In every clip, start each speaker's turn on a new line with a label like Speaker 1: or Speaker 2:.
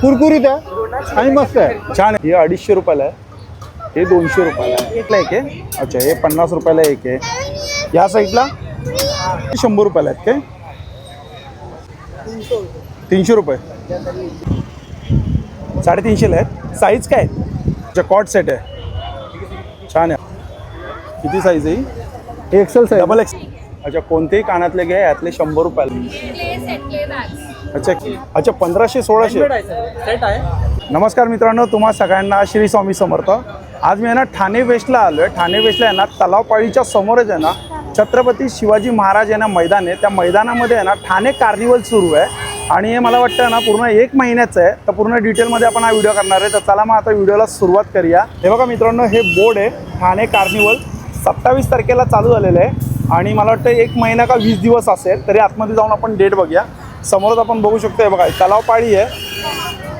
Speaker 1: कुरकुरीत आहे आणि मस्त आहे.
Speaker 2: छान आहे. हे अडीचशे रुपयाला आहे. हे दोनशे रुपयाला आहे. एकला एक आहे? अच्छा हे पन्नास रुपयाला एक आहे. या साईडला? शंभर रुपयाला आहेत काय? तीनशे रुपये. साडेतीनशेला आहेत. साईज काय? अच्छा कॉट सेट आहे. छान आहे. किती साईज आहे ही?
Speaker 1: हे एक्सेल साईज
Speaker 2: डबल एक्स अच्छा कोणतेही कानातले घ्या यातले शंभर रुपयाला. अच्छा. अच्छा पंधराशे सोळाशे. नमस्कार मित्रांनो तुम्हा सगळ्यांना श्री स्वामी समर्थ. आज मी आहे ना ठाणे वेस्टला आलो आहे ठाणे वेस्टला आहे ना तलावपाळीच्या समोरच आहे ना छत्रपती शिवाजी महाराज आहे ना मैदान आहे. त्या मैदानामध्ये आहे ना ठाणे कार्निवल सुरू आहे. आणि हे मला वाटतं ना पूर्ण एक महिन्याचं आहे. तर पूर्ण डिटेलमध्ये आपण हा व्हिडिओ करणार आहे. तर चला मग आता व्हिडिओला सुरुवात करूया. हे बघा मित्रांनो हे बोर्ड आहे ठाणे कार्निवल सत्तावीस तारखेला चालू झालेलं आहे. आणि मला वाटतं एक महिना का वीस दिवस असेल तरी आतमध्ये जाऊन आपण डेट बघूया. समोरच आपण बघू शकतो हे बघा तलावपाळी आहे.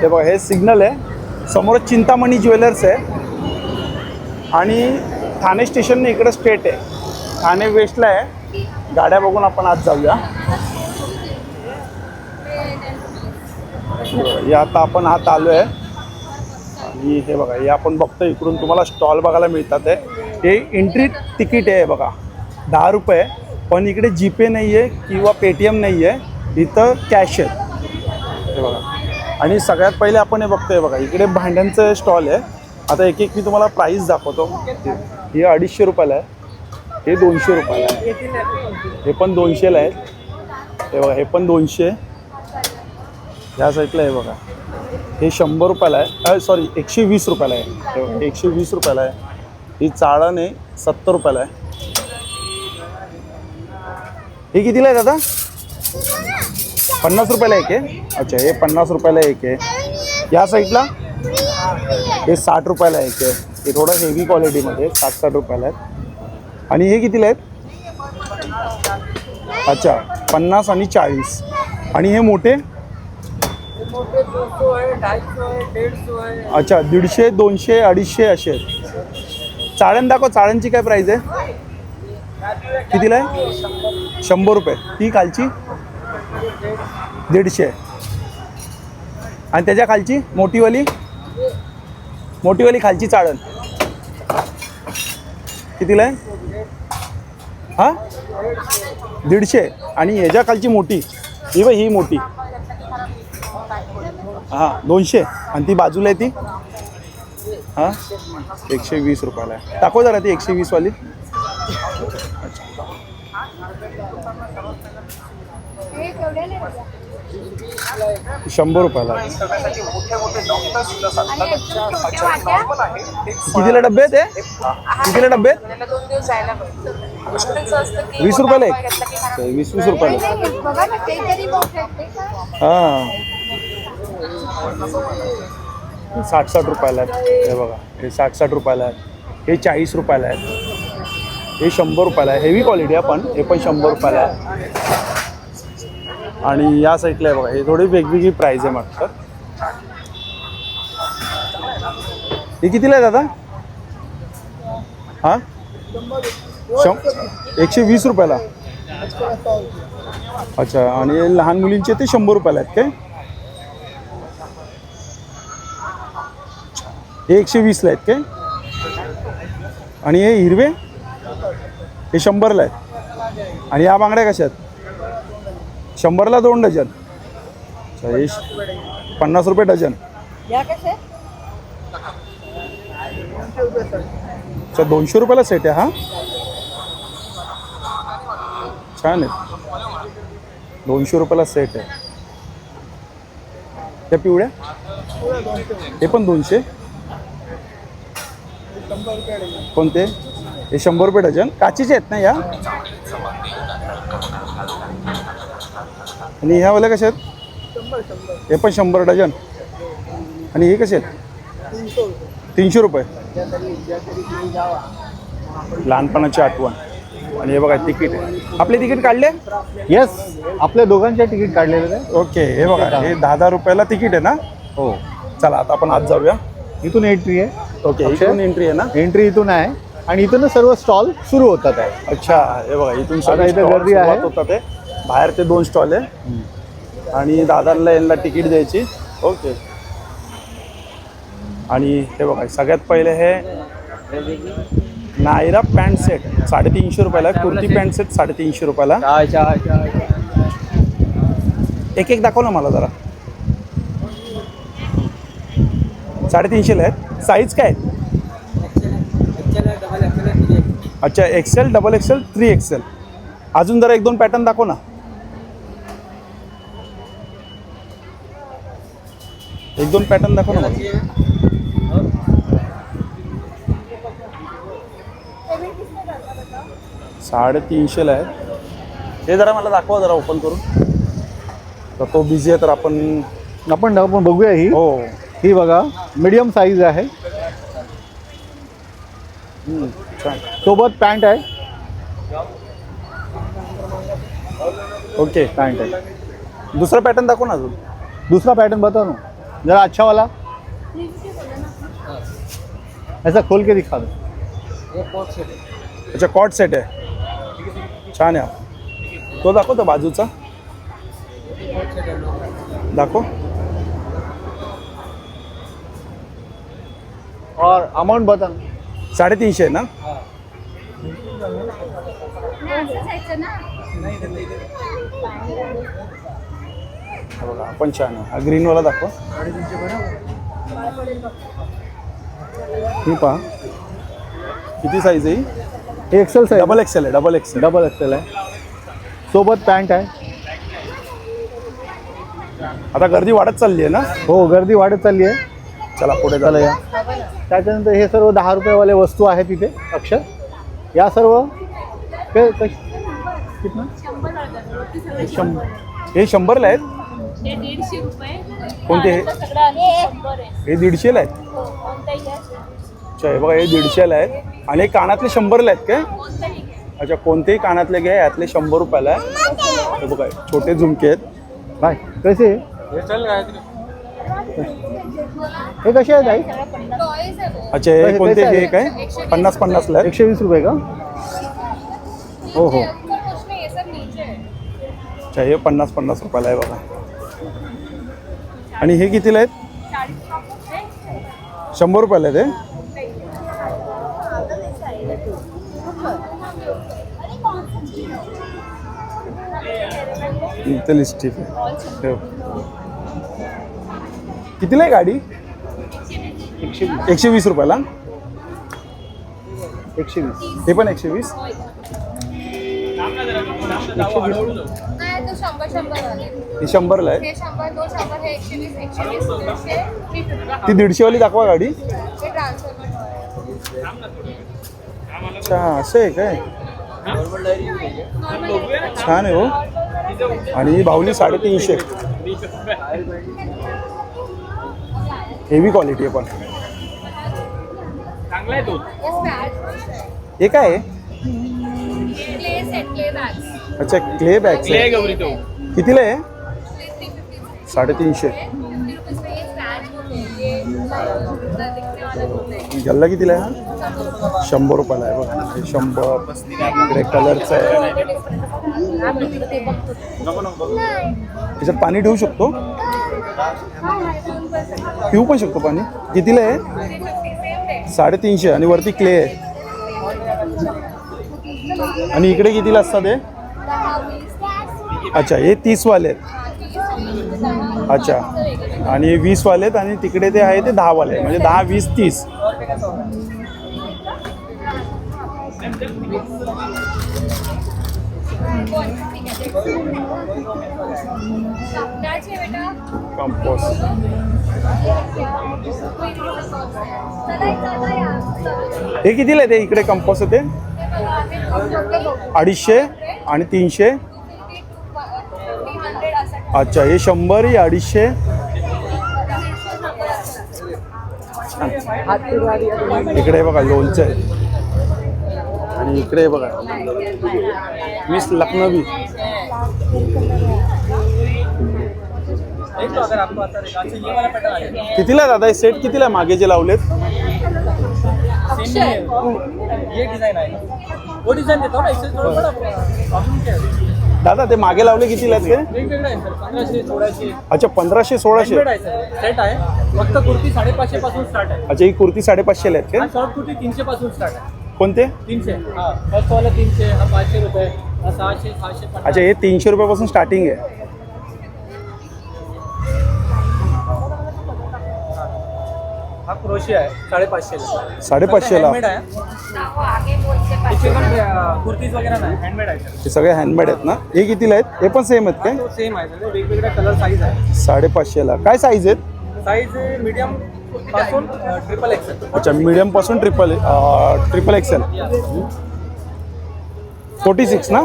Speaker 2: हे बघा हे सिग्नल आहे. समोर चिंतामणी ज्वेलर्स आहे. आणि ठाणे स्टेशनने इकडं स्ट्रेट आहे. ठाणे वेस्टला आहे. गाड्या बघून आपण आज जाऊया. आता आपण आत आलो आहे. आणि हे बघा हे आपण बघतो इकडून तुम्हाला स्टॉल बघायला मिळतात आहे हे एंट्री तिकीट आहे बघा. दहा रुपये. पण इकडे जीपे नाही आहे किंवा पेटीएम नाही आहे इथं कॅश आहे हे बघा. आणि सगळ्यात पहिले आपण हे बघतोय बघा. इकडे भांड्यांचं स्टॉल आहे. आता एक एक मी तुम्हाला प्राईस दाखवतो. हे अडीचशे रुपयाला आहे. हे दोनशे रुपयाला आहे. हे पण दोनशेला आहे हे बघा हे पण दोनशे. ह्या साईडला आहे बघा. हे शंभर रुपयाला आहे. सॉरी एकशे वीस रुपयाला आहे. हे एकशे वीस रुपयाला आहे. ही चाळण आहे सत्तर रुपयाला आहे. हे कितीला आहे दादा? पन्नास रुपयाला एक आहे? अच्छा हे पन्नास रुपयाला एक आहे. या साईडला? हे साठ रुपयाला एक आहे. हे थोडं हेवी क्वालिटीमध्ये साठ साठ रुपयाला आहेत. आणि हे कितीला आहेत? अच्छा पन्नास आणि चाळीस. आणि हे मोठे? अच्छा दीडशे दोनशे अडीचशे असे आहेत. चाळण दाखव चाळणची काय प्राईस आहे? कितीला आहे? शंभर रुपये. ती खालची? दीडशे. आणि त्याच्या खालची मोठीवाली मोठीवाली खालची चाळण. कितीला आहे? हां? दीडशे. आणि ह्याच्या खालची मोठी. ही बघ ही मोठी. हां दोनशे. आणि ती बाजूला आहे ती. हां? एकशे वीस रुपयाला आहे. जरा ती एकशे वीसवाली
Speaker 3: हे केवढ्याला आहे?
Speaker 2: शंभर रुपयाला. कितीला डबे आहेत हे? कितीला डबे आहेत? वीस रुपयाला एक. वीस वीस रुपयाला.
Speaker 3: नाही, नाही, बघा ना ते तरी मोठे आहेत, ते काय?
Speaker 2: हां. साठ साठ रुपयाला आहेत. हे बघा हे साठ साठ रुपयाला आहेत. हे चाळीस रुपयाला आहेत. हे शंभर रुपयाला आहे. हेवी क्वालिटी आहे पण हे पण शंभर रुपयाला आहे. आणि या साईडला आहे बघा हे थोडी वेगवेगळी प्राईज आहे मागचं हे कितीला आहे दादा? हां? शं एकशे वीस रुपयाला. अच्छा आणि लहान मुलींचे ते शंभर रुपयाला आहेत काय? हे एकशे वीसला आहेत काय? आणि हे हिरवे? हे शंभरला आहेत. आणि या बांगड्या कशा आहेत? शंभरला दोन डझन. श- पन्नास रुपये डझन. अच्छा दोनशे रुपयाला सेट आहे हा? छान आहे. दोनशे रुपयाला सेट आहे. त्या पिवळ्या? हे पण दोनशे? कोणते? हे शंभर रुपये डझन. काचीचे आहेत ना या? आणि ह्या वाल्या कशा आहेत? हे पण शंभर डझन. आणि हे कसे आहेत? तीनशे रुपये. लहानपणाची आठवण. आणि हे बघा तिकीट आहे. आपले तिकीट काढले?
Speaker 1: येस आपल्या दोघांचे तिकीट काढलेलं आहे
Speaker 2: ओके हे बघा हे दहा दहा रुपयाला तिकीट आहे ना?
Speaker 1: हो.
Speaker 2: चला आता आपण आज जाऊया.
Speaker 1: इथून एंट्री आहे.
Speaker 2: ओके? इथून एंट्री आहे ना?
Speaker 1: एंट्री इथून आहे. आणि इथूनच सर्व स्टॉल सुरू होतात आहे.
Speaker 2: अच्छा हे बघा इथून सगळे
Speaker 1: इथे गर्दी आहे.
Speaker 2: होतात आहे. बाहेर ते दोन स्टॉल आहे. आणि दादांना यांना तिकीट द्यायची. ओके. आणि हे बघा सगळ्यात पहिले हे नायरा पॅन्ट सेट साडेतीनशे रुपयाला. कुर्ती पॅन्ट सेट साडेतीनशे रुपयाला. एक एक दाखव ना मला जरा. साडेतीनशेला आहेत. साईज काय आहे? अच्छा XL double XL three XL अजून जरा एक दोन पॅटर्न दाखव ना. एक दोन पॅटर्न दाखव ना मला. साडेतीनशेला आहे हे जरा मला दाखवा जरा ओपन करून तर तो बिझी आहे तर आपण
Speaker 1: आपण आपण बघूया ही
Speaker 2: हो
Speaker 1: ही बघा मीडियम साईज आहे
Speaker 2: हम्म, छान
Speaker 1: सोबत पॅन्ट आहे
Speaker 2: ओके
Speaker 1: पॅन्ट आहे
Speaker 2: दुसरा पॅटर्न दाखव ना अजून
Speaker 1: दूसरा पैटर्न बताओ ना जरा अच्छा वाला। ऐसा खोल के दिखा दो।
Speaker 2: अच्छा कॉट सेट आहे छान आहे हा. तो दाखव तो बाजूचा। दाखव।
Speaker 1: और अमाउंट बता।
Speaker 2: साडेतीनशे आहे ना?
Speaker 3: ना।
Speaker 2: हा बघा आपण छान आहे. हा ग्रीनवाला दाखव. ही पहा. किती साईज आहे ही?
Speaker 1: हे एक्सेल साईज
Speaker 2: डबल एक्सेल आहे डबल एक्सेल
Speaker 1: डबल एक्सेल आहे. सोबत पॅन्ट आहे.
Speaker 2: आता गर्दी वाढत चालली आहे ना?
Speaker 1: हो गर्दी वाढत चालली आहे.
Speaker 2: चला पुढे
Speaker 1: चला
Speaker 2: झालं
Speaker 1: या. त्याच्यानंतर हे सर्व दहा रुपयेवाले वस्तू आहेत तिथे अक्षर. या सर्व ते कश- कितना?
Speaker 2: शंभर हे शंभरला आहेत?
Speaker 4: हे दीडशे रुपये.
Speaker 2: कोणते? हे?
Speaker 4: सगळं आणि शंभर आहे.
Speaker 2: हे दीडशेला आहेत?
Speaker 4: हो, कोणताही घ्या.
Speaker 2: अच्छा हे बघा हे दीडशेला आहेत. आणि हे कानातले शंभरला आहेत काय?
Speaker 4: कोणताही घ्या.
Speaker 2: अच्छा कोणतेही कानातले घ्या यातले शंभर रुपयाला आहे हे बघा छोटे झुमके आहेत.
Speaker 1: बाय कसे? हे कसे आहेत आई.
Speaker 2: अच्छा हे कोणते हे काय? पन्नास पन्नासला आहेत.
Speaker 1: एकशे वीस रुपये का? हो हो.
Speaker 3: है.
Speaker 2: अच्छा हे पन्नास पन्नास रुपयाला आहे बघा. आणि हे कितीला आहेत. शंभर रुपयाला आहे ते इथे लिस्टिक आहे. कितीला आहे गाडी
Speaker 1: एकशे वीस
Speaker 2: एकशे वीस रुपयाला
Speaker 1: एकशे वीस
Speaker 2: हे पण एकशे वीस
Speaker 3: शंभर वाले.
Speaker 2: हे शंभरला आहे?
Speaker 3: हे तो हे.
Speaker 2: ती दीडशेवाली दाखवा गाडी. अच्छा असं आहे काय? छान आहे हो. आणि बाहुली साडेतीनशे. हेवी क्वालिटी आहे पण. हे काय आहे?
Speaker 3: क्ले सेट क्ले बॅग्स
Speaker 2: अच्छा क्ले बॅग्स आहे. कितीला आहे? साडेतीनशे. गल्ला कितीला आहे हा? शंभर रुपयाला आहे बघा. शंभर. इकडे कलरचं आहे. त्याच्यात पाणी ठेवू शकतो? पिऊ पण शकतो पाणी. कितीला आहे? साडेतीनशे. आणि वरती क्ले आहे. आणि इकडे कितीला असतात आहे अच्छा हे तीसवाले आहेत. अच्छा. आणि वीसवाले आहेत आणि तिकडे ते आहे ते दहावाले आहेत. म्हणजे दहा वीस तीस. कंपोस हे कितीला आहे ते? इकडे कंपोस्ट होते. ते अडीचशे आणि तीनशे. अच्छा हे शंभर ही अडीचशे? इकडे बघा लोणचं आहे. आणि इकडे बघा मिस लखनवी. कितीला आहे दादा? हे सेट कितीला मागे जे लावलेत.
Speaker 5: डिझाईन आहे.
Speaker 2: दादा ते मागे लावले कितीला आहेत ते
Speaker 5: वेगवेगळं आहे सर. पंधराशे सोळाशे.
Speaker 2: अच्छा पंधराशे सोळाशे.
Speaker 5: सेट आहे फक्त कुर्ती साडेपाचशे पासून स्टार्ट आहे.
Speaker 2: अच्छा ही कुर्ती साडेपाचशेला आहेत
Speaker 5: हा
Speaker 2: का
Speaker 5: शॉर्ट कुर्ती तीनशे पासून स्टार्ट आहे.
Speaker 2: कोणते?
Speaker 5: तीनशे. फर्स्ट वाला तीनशे हा पाचशे रुपये सहाशे सहाशे
Speaker 2: अच्छा हे तीनशे रुपयापासून स्टार्टिंग आहे.
Speaker 5: क्रोशी आहे साडेपाचशे
Speaker 2: साडेपाचशेला?
Speaker 5: हँडमेड आहे. पण कुर्तीज वगैरे नाही हँडमेड आहे
Speaker 2: हे सगळे हँडमेड आहेत ना? हे कितीला आहेत? हे पण सेम आहेत काय?
Speaker 5: तो सेम आहे. सर वेगवेगळ्या कलर साईज आहे
Speaker 2: साडेपाचशेला. काय साईज आहेत?
Speaker 5: साईज मीडियमपासून ट्रिपल एक्सेल
Speaker 2: अच्छा मीडियमपासून triple triple XL forty six ना?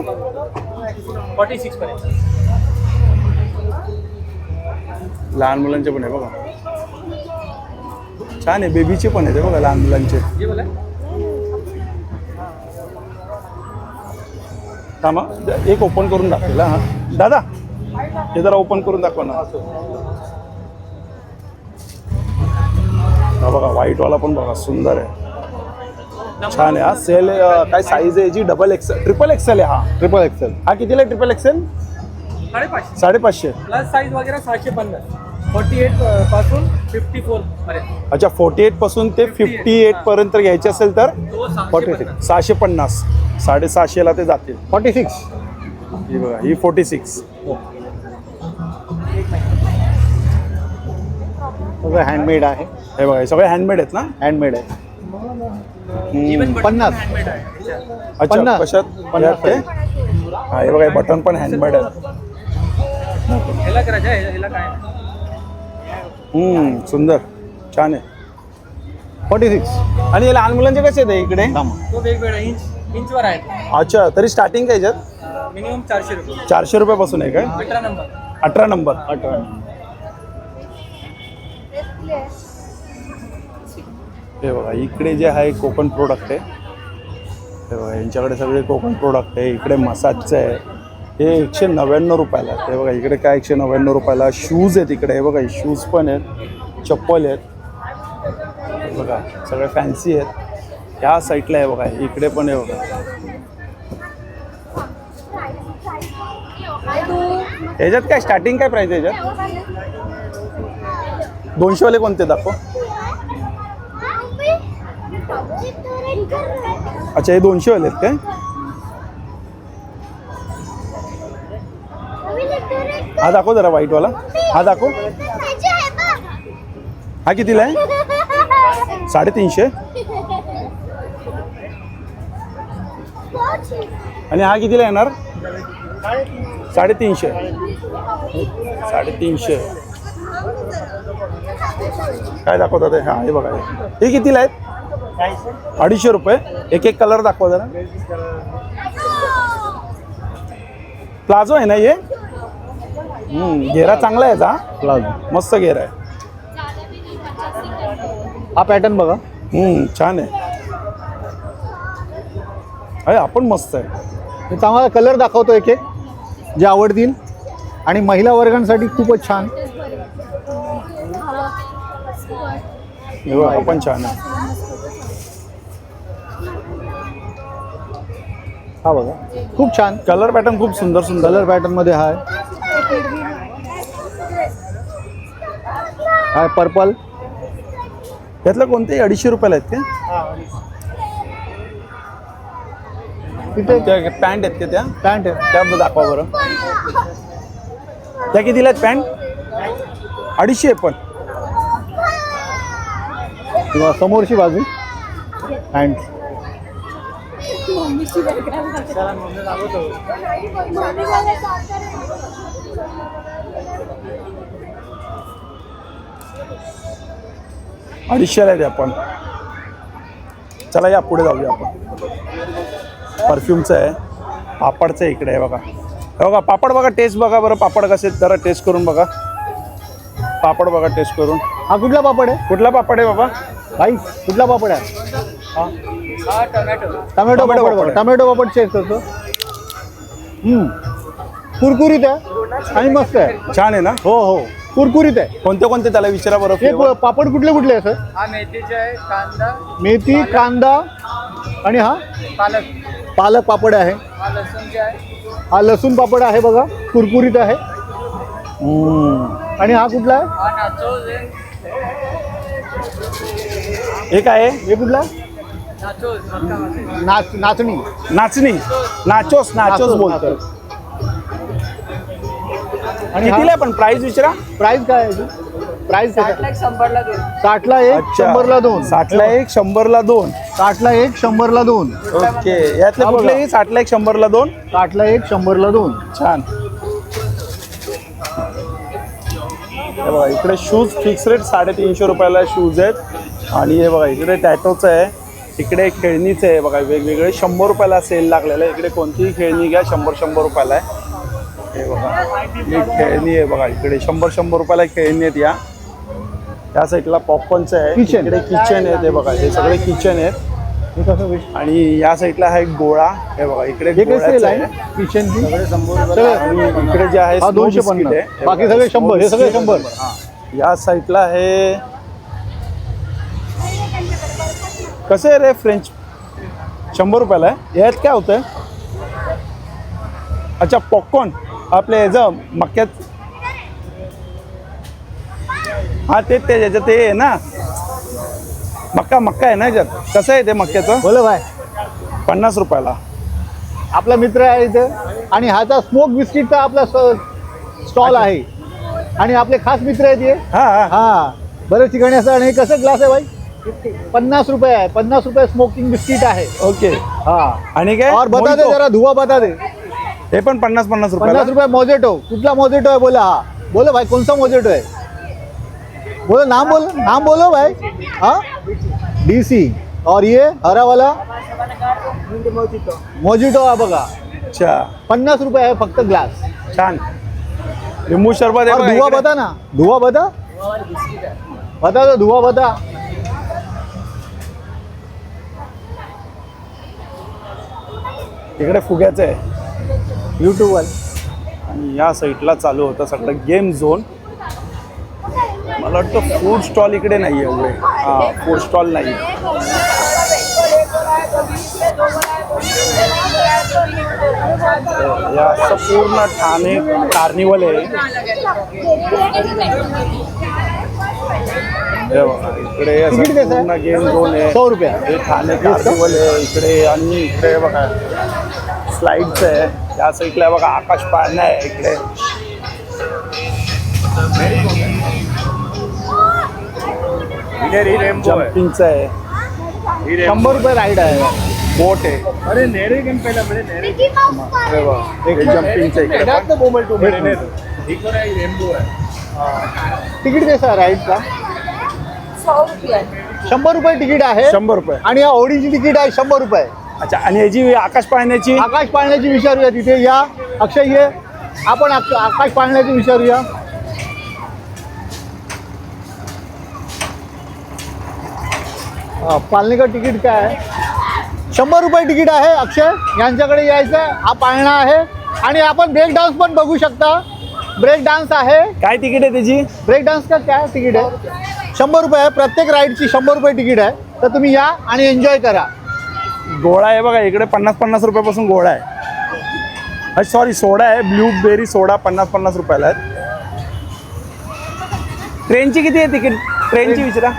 Speaker 5: फॉर्टी सिक्स पर्यंत.
Speaker 2: लहान मुलांचे पण आहे बघा. छान आहे बेबीचे पण आहे ते बघा लहान मुलांचे.
Speaker 5: जे बोला.
Speaker 2: थांबा एक ओपन करून दाखवेल हा. दादा हे जरा ओपन करून दाखवा ना. हा बघा व्हाईटवाला पण बघा सुंदर आहे. छान आहे हा. सेल काय साईज आहे याची? डबल एक्सेल ट्रिपल एक्सेल आहे हा.
Speaker 1: ट्रिपल एक्सेल
Speaker 2: हा कितीला आहे ट्रिपल एक्सेल
Speaker 5: साडेपाचशे.
Speaker 2: साडेपाचशे.
Speaker 5: प्लस साईज वगैरे सहाशे पन्नास. फोर्टी एटपासून फिफ्टी फोर पर्यंत.
Speaker 2: अच्छा फोर्टी एटपासून ते फिफ्टी एट पर्यंत घ्यायचे असेल तर?
Speaker 5: तो
Speaker 1: Forty
Speaker 5: सहाशे. पन्नास.
Speaker 2: सहाशे पन्नास. साडेसहाशेला ते जातील.
Speaker 1: फॉर्टी सिक्स
Speaker 2: ही बघा ही फोर्टी सिक्स
Speaker 1: सगळं हँडमेड आहे.
Speaker 2: हे बघा हे सगळे हँडमेड आहेत ना?
Speaker 1: हँडमेड आहे. पन्नास.
Speaker 5: हँडमेड आहे.
Speaker 2: अच्छा
Speaker 1: पन्नास.
Speaker 2: कशात?
Speaker 1: पन्नास
Speaker 2: ते? हा हे बघा हे बटन पण हँडमेड आहे. हम्म सुंदर. छान आहे.
Speaker 1: फॉर्टी सिक्स
Speaker 2: आणि हे लहान मुलांचे कसे आहेत हे इकडे?
Speaker 5: तो वेगवेगळा. इंच इंचवर आहे
Speaker 2: अच्छा तरी स्टार्टिंग काय याच्यात?
Speaker 5: मिनिमम चारशे रुपये.
Speaker 2: चारशे रुपयापासून आहे काय?
Speaker 5: अठरा नंबर.
Speaker 2: अठरा नंबर.
Speaker 1: अठरा
Speaker 2: हे बघा इकडे जे आहे कोकण प्रोडक्ट आहे. हे बघा यांच्याकडे सगळे कोकण प्रोडक्ट आहे. इकडे मसाजचं आहे. हे एकशे नव्याण्णव रुपयाला आहेत. हे बघा इकडे काय एकशे नव्याण्णव रुपयाला शूज आहेत इकडे. हे बघा शूज पण आहेत चप्पल आहेत. बघा सगळे फॅन्सी आहेत. ह्या साईडला आहे बघा इकडे पण आहे बघा. याच्यात काय स्टार्टिंग काय प्राईस आहे याच्यात दोनशेवाले कोणते दाखव. अच्छा हे दोनशे वाले आहेत काय? हा दाखव जरा व्हाईटवाला हा दाखव. हा कितीला आहे? साडेतीनशे. आणि हा कितीला येणार? साडेतीनशे. साडेतीनशे. काय दाखवतात हा हे बघा. हे. कितीला आहेत? अडीचशे रुपये. एक एक कलर दाखवा जरा. प्लाझो आहे ना हे? घेरा चांगला आहे याचा
Speaker 1: प्लाझो
Speaker 2: मस्त घेरा आहे.
Speaker 1: हा पॅटर्न बघा.
Speaker 2: हम्म, छान आहे. अरे आपण मस्त आहे.
Speaker 1: मी चांगला कलर दाखवतो एक एक. जे आवडतील. आणि महिला वर्गांसाठी खूपच छान.
Speaker 2: आपण छान आहे.
Speaker 1: हा बघा. खूप छान.
Speaker 2: कलर पॅटर्न खूप सुंदर सुंदर.
Speaker 1: कलर पॅटर्नमध्ये हा आहे. हा पर्पल
Speaker 2: यातलं कोणते? अडीचशे रुपयाला आहेत ते पॅन्ट आहेत का त्या?
Speaker 1: पॅन्ट आहे
Speaker 2: त्या दाखवा बरं. त्या कितीला आहेत पॅन्ट अडीचशे आहे पण.
Speaker 1: किंवा समोरची बाजू? पॅन्ट
Speaker 2: अडीचशेला आहे आपण. चला या पुढे जाऊया आपण. परफ्यूमचं आहे. पापडचं आहे इकडे आहे बघा. हे बघा पापड बघा टेस्ट बघा बरं. पापड कसे जरा टेस्ट करून बघा. पापड बघा टेस्ट करून.
Speaker 1: हा कुठला पापड आहे?
Speaker 2: कुठला पापड आहे बाबा?
Speaker 1: भाई कुठला पापड आहे?
Speaker 5: हा. Tomato.
Speaker 1: Tomato
Speaker 2: tomato
Speaker 1: papad
Speaker 2: papad.
Speaker 1: बघा.
Speaker 2: आहे.
Speaker 1: टमॅटो पापड चेक करतो. कुरकुरीत आहे. आणि मस्त आहे.
Speaker 2: छान आहे ना?
Speaker 1: हो हो. कुरकुरीत आहे.
Speaker 2: कोणते कोणते त्याला विचारा बरं
Speaker 1: हे. प- पापड कुठले कुठले आहे सर
Speaker 5: हा मेथीचे आहे कांदा
Speaker 1: मेथी कांदा आणि हा?
Speaker 5: पालक.
Speaker 1: पालक पापड आहे.
Speaker 5: हा लसूणचे आहे.
Speaker 1: हा लसूण पापड आहे बघा. कुरकुरीत आहे. आणि हा कुठला आहे?
Speaker 2: हे काय आहे?
Speaker 1: हे कुठला? आहे? नाच नाचणी.
Speaker 2: नाचणी. नाचोस नाचोस
Speaker 1: नाचोस,
Speaker 2: बोलतो
Speaker 1: आणि
Speaker 2: कितीला आहे पण प्राइस विचारा?
Speaker 1: प्राइस काय आहे? प्राइस
Speaker 5: दोन
Speaker 1: साठला एक शंभरला दोन.
Speaker 2: साठला एक शंभरला दोन.
Speaker 1: साठला एक शंभरला दोन.
Speaker 2: ओके. यातले
Speaker 1: हा बघा.
Speaker 2: कुठलेही साठला एक शंभरला दोन?
Speaker 1: साठला एक शंभरला दोन.
Speaker 2: छान. हे बघा इकडे शूज फिक्स रेट साडेतीनशे रुपयाला शूज आहेत. आणि हे बघा इकडे टॅटोचं आहे. इकडे खेळणीचं आहे बघा वेगवेगळे. शंभर रुपयाला सेल लागलेलं आहे. इकडे कोणतीही खेळणी घ्या शंभर शंभर रुपयाला आहे. हे बघा. ही खेळणी आहे बघा. इकडे शंभर शंभर रुपयाला खेळणी आहेत या. त्या साईडला पॉपकॉर्नचं आहे.
Speaker 1: Kitchen.
Speaker 2: इकडे किचन आहे ते बघा. हे सगळे किचन आहेत.
Speaker 1: हे कसं वेस्ट
Speaker 2: आणि या साईडला आहे गोळा. हे बघा इकडे
Speaker 1: हे कसं
Speaker 2: गोळ्याचं
Speaker 1: आहे.
Speaker 2: आहे
Speaker 1: किचन
Speaker 2: आणि इकडे जे आहे
Speaker 1: हा
Speaker 2: snow
Speaker 1: दोनशे
Speaker 2: biscuit
Speaker 1: पन्नास.
Speaker 2: हे
Speaker 1: बाकी
Speaker 2: बघा,
Speaker 1: सगळे
Speaker 2: snow
Speaker 1: शंभर. हे सगळे
Speaker 2: biscuit.
Speaker 1: शंभर.
Speaker 2: हा. या साईडला आहे कसं आहे रे फ्रेंच शंभर रुपयाला आहे. यात काय होतंय? अच्छा पॉपकॉर्न आपले ह्याचं मक्यात हा ते ते याच्यात ते आहे ना. मक्का मक्का आहे ना याच्यात. कसं आहे ते मक्याचं?
Speaker 1: बोला भाई.
Speaker 2: पन्नास रुपयाला.
Speaker 1: आपला मित्र आहे इथे. आणि हाचा स्मोक बिस्किटचा आपला स्टॉल आहे. आणि आपले खास मित्र आहेत हे.
Speaker 2: हा हा.
Speaker 1: हा. बरेच ठिकाणी असं आणि हे कसं ग्लास आहे भाई? पन्नास रुपये आहे. पन्नास रुपये स्मोकिंग बिस्किट आहे.
Speaker 2: ओके
Speaker 1: हा.
Speaker 2: आणि काय?
Speaker 1: और बता दे. जरा धुआ बता दे.
Speaker 2: हे पण पन्नास पन्नास रुपयाला?
Speaker 1: पन्नास रुपये मोजेटो. कुठला मोजेटो आहे? बोला. हा बोलो भाई सा मोजेटो है बोलो नाम बोलो नाम बोलो भाई. हाँ? डीसी और ये हरा वाला मोजिटो आहे बघा.
Speaker 2: अच्छा.
Speaker 1: पन्नास रुपये आहे फक्त ग्लास
Speaker 2: छान. लिंबू शरबत आहे
Speaker 1: और
Speaker 2: बघा
Speaker 1: धुआ
Speaker 2: इकडे.
Speaker 1: बता ना. धुआ बता. बता दो धुआ बता.
Speaker 2: इकडे फुग्याचं आहे.
Speaker 1: यूट्यूबवर.
Speaker 2: आणि या साईडला चालू होतं सगळं गेम झोन. मला वाटतं फूड स्टॉल इकडे नाही आहे एवढे. हां फूड स्टॉल नाही. या असं पूर्ण ठाणे कार्निवल आहे. इकडे
Speaker 1: तिकीट कसं आहे?
Speaker 2: पूर्ण गेम झोन आहे
Speaker 1: सौ रुपया.
Speaker 2: हे ठाणे कार्निवल आहे इकडे आणि इकडे बघा. स्लाइड्स आहे. त्या साईडला बघा आकाश पाळणा आहे इकडे. जम्पिंगचं आहे.
Speaker 1: शंभर रुपये राईड आहे.
Speaker 2: बोट आहे
Speaker 5: अरे नेरे गेम पहिला बड़े नेरे
Speaker 2: बघा, हे। जम्पिंगचं इकडे पण.
Speaker 5: Two
Speaker 1: minute.
Speaker 5: रेनबो है
Speaker 1: तिकीट कसं आहे राईडचा शंभर रुपये तिकीट आहे.
Speaker 2: शंभर रुपये.
Speaker 1: आणि या होडीची तिकीट आहे शंभर रुपये.
Speaker 2: अच्छा आणि याची आकाश पाळण्याची?
Speaker 1: आकाश पाळण्याची विचारूया तिथे या. अक्षय ये. आपण आक- आकाश पाळण्याची विचारूया. पाळणेकर तिकीट काय आहे? शंभर रुपये तिकीट आहे अक्षय. यांच्याकडे यायचं आहे. हा पाळणा आहे. आणि आपण ब्रेक डान्स पण बघू शकता. ब्रेक डान्स आहे.
Speaker 2: काय तिकीट आहे त्याची?
Speaker 1: ब्रेक डान्स का काय तिकीट आहे? शंभर रुपये आहे प्रत्येक राईडची शंभर रुपये तिकीट आहे. तर तुम्ही या आणि एन्जॉय करा.
Speaker 2: गोळा आहे बघा इकडे पन्नास पन्नास रुपयापासून गोळा आहे. सॉरी सोडा आहे ब्लूबेरी सोडा पन्नास पन्नास रुपयाला आहे. ट्रेनची किती आहे तिकीट? ट्रेनची विचारा.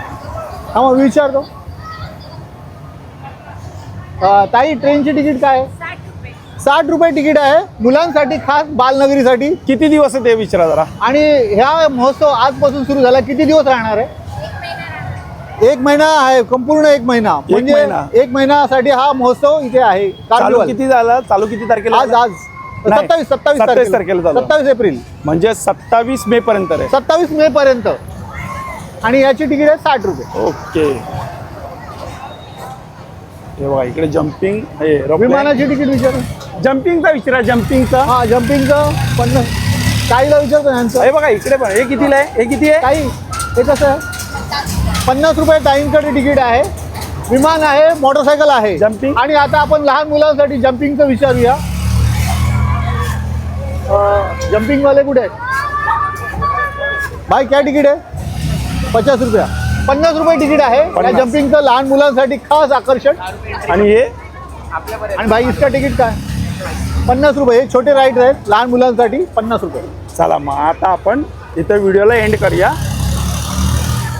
Speaker 1: हा मग विचारतो. ताई ट्रेनची तिकीट काय आहे? साठ रुपये तिकीट आहे. मुलांसाठी खास बालनगरीसाठी.
Speaker 2: किती दिवस आहे ते विचारा जरा.
Speaker 1: आणि ह्या महोत्सव आजपासून सुरू झाला. किती दिवस राहणार आहे? एक महिना आहे संपूर्ण एक महिना. म्हणजे
Speaker 2: महिना.
Speaker 1: एक महिन्यासाठी हा महोत्सव इथे आहे.
Speaker 2: चालू
Speaker 1: कार्निवल.
Speaker 2: किती झाला? चालू किती तारखेला
Speaker 1: आज? आज.
Speaker 2: नाही,
Speaker 1: सत्तावीस सत्तावीस
Speaker 2: सत्तावीस तारखेला. झालं.
Speaker 1: सत्तावीस एप्रिल.
Speaker 2: म्हणजे सत्तावीस मे पर्यंत आहे
Speaker 1: सत्तावीस मे पर्यंत. आणि याची तिकीट आहे साठ रुपये.
Speaker 2: ओके. हे बघा इकडे जम्पिंग हे
Speaker 1: विमानाची तिकीट विचार.
Speaker 2: जम्पिंगचा विचारा जम्पिंगचा
Speaker 1: हा जम्पिंगचं पन्नास काहीला विचारतो यांचं.
Speaker 2: हे बघा इकडे पण. हे कितीला आहे? हे किती आहे?
Speaker 1: काही. हे कसं आहे? पन्नास रुपये टाईमकडे तिकीट आहे. विमान आहे मोटरसायकल आहे.
Speaker 2: Jumping?
Speaker 1: आणि आता आपण लहान मुलांसाठी जम्पिंगचं विचारूया. जम्पिंग वाले कुठे आहेत? भाई काय तिकीट आहे? पचास रुपया. पन्नास रुपये तिकीट आहे. या. जम्पिंगचं लहान मुलांसाठी खास आकर्षण.
Speaker 2: आणि हे?
Speaker 1: आणि भाई इसका तिकीट काय? पन्नास रुपये. हे छोटे राईड आहेत. लहान मुलांसाठी पन्नास रुपये.
Speaker 2: चला मग आता आपण इथं व्हिडिओला एंड करूया.